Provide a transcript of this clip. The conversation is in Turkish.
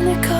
unicorn